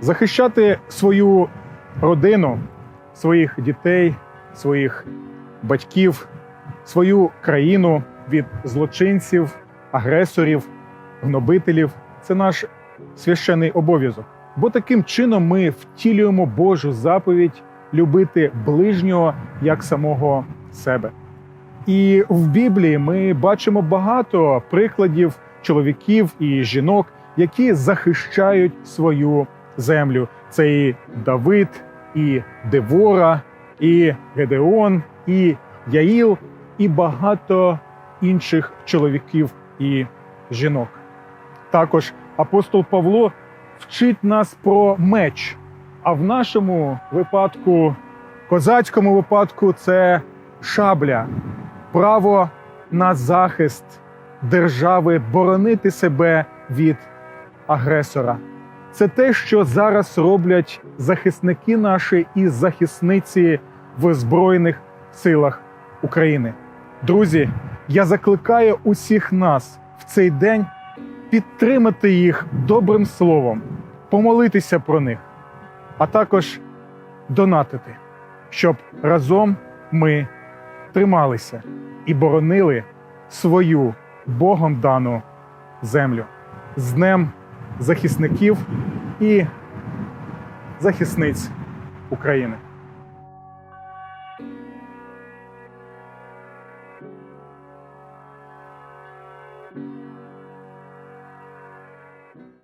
захищати свою родину, своїх дітей, своїх батьків, свою країну від злочинців, агресорів, гнобителів це наш священний обов'язок. Бо таким чином ми втілюємо Божу заповідь любити ближнього як самого себе. І в Біблії ми бачимо багато прикладів чоловіків і жінок, які захищають свою землю. Це і Давид, і Девора, і Гедеон, і Яїл, і багато інших чоловіків і жінок. Також апостол Павло вчить нас про меч. А в нашому випадку, козацькому випадку, це шабля, право на захист держави, боронити себе від агресора. Це те, що зараз роблять захисники наші і захисниці в Збройних силах України. Друзі, я закликаю усіх нас в цей день підтримати їх добрим словом, помолитися про них, а також донатити, щоб разом ми трималися і боронили свою Богом дану землю з Днем захисників і захисниць України.